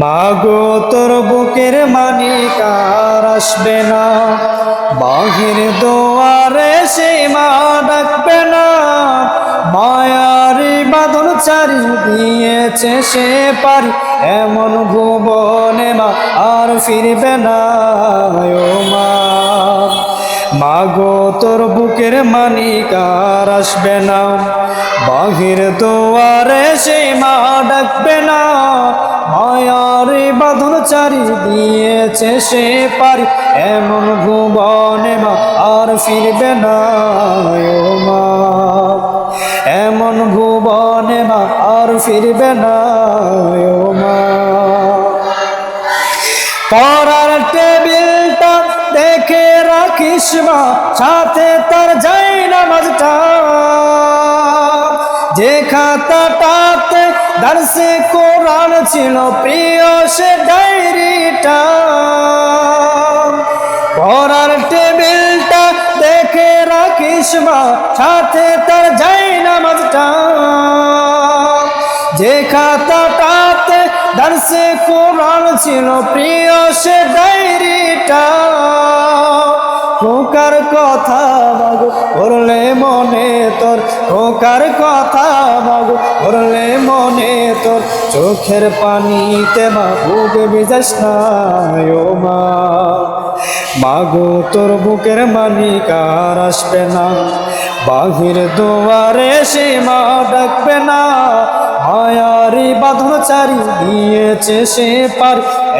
মাগো, তোর বুকের মানিক আর আসবে না। বাহির দোয়ারে সে মা ডাকবে না। মায়ারি বাঁধন চারি দিয়েছে সে পারি এমন ভুবনে মা, আর ফিরবে না ও মা। মাগো, তোর বুকের মানিক আর আসবে না। বাহির দোয়ারে সে মা ডাকবে না। মায়ারে বাঁধন চারি দিয়েছে সে পারি। এমন ভুবনে মা আর ফিরবে না মা। এমন ভুবনে মা আর ফিরবে না মা। পড়ার টেবিলটা দেখে রাখিস মা, সাথে তার যাই নামাজটা। যে খাতাটাতে দার্সে কোরআন ছিল, প্রিয় সে ডায়েরিটা। পড়ার টেবিলটা দেখে রাখিস মা, সাথে তার যাই নামাজটা। যে খাতাটাতে দার্সে কোরআন ছিল, প্রিয় সে ডায়েরিটা খোকার কথা মাগো করলে মনে তোর চোখের পানিতে মা বুক বিজাস না ও মা। মাগো, তোর বুকের মানিক আর আসবে না। বাহির দুয়ারে মা ডাকবে না। মায়ারি বাঁধন চারি দিয়েছে সে পার।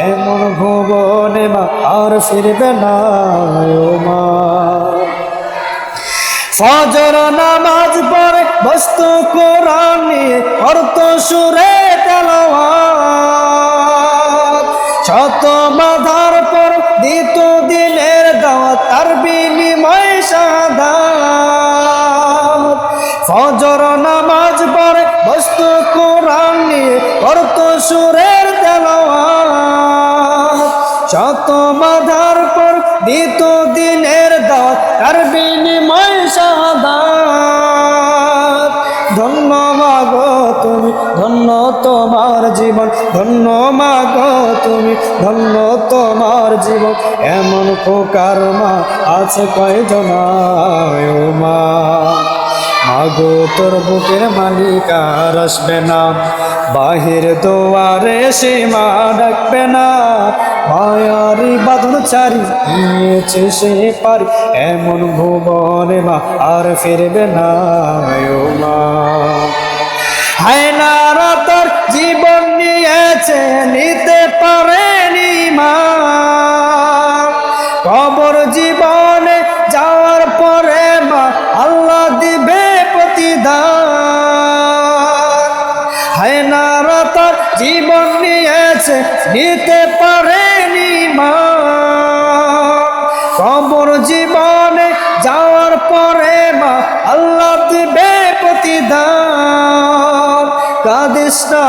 এমন ভুবনে মা আর ফিরবে না ও মা। ফজর নামাজ পড়ে বস্তু কোরআনে অর্থ সুরে তেলাওয়া শত বাধার পর দিত দিনের দাওয়াত, তার বিনিময় সাদা ফজর নামাজ পড়ে বস্তু কোরআন অর্থ সুরের তেলাওয়া শত বাধার পর দিত তুমি ধন্য তোমার জীবন, ধন্য মাগো তুমি, ধন্য তোমার জীবন। এমন প্রকার মা আছে কয়জন? মা। মাগো তোর বুকের মালিক আর আসবে না। বাহির দোয়ারে সে মা ডাকবে না। মায়ারি বাঁধন চারি নিয়েছে সে পারি। এমন ভুবনে মা আর ফিরবে না। মা। হায় নারা তোর জীবন নিয়েছে, নিতে পারেনি মা। কবর জীবনে যাওয়ার পরে মা আল্লাহ দিবে প্রতিদান। হায় নারা তোর জীবন নিয়েছে, নিতে পারেনি মা। কাদিস না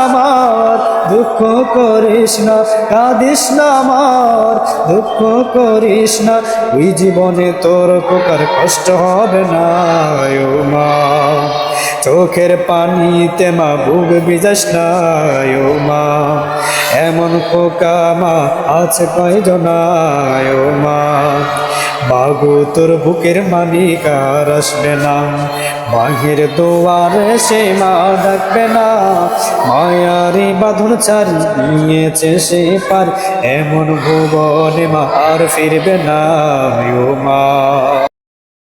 দুঃখ করিস না, কাদিস না আমার, দুঃখ করিস না ওই জীবনে তোর প্রকার কষ্ট হবে না মা। চোখের পানিতে মা বুক বিজাস না মা। এমন পোকা মা আছে কয়জন ও মা। বাগু, তোর বুকের মালিক আর আসবে না। বাঘের দোয়ারে সে মা ডাকবে না। মায়ারি বাঁধন চারি নিয়েছে সে পার। এমন ভুবনে মা আর ফিরবে না মা।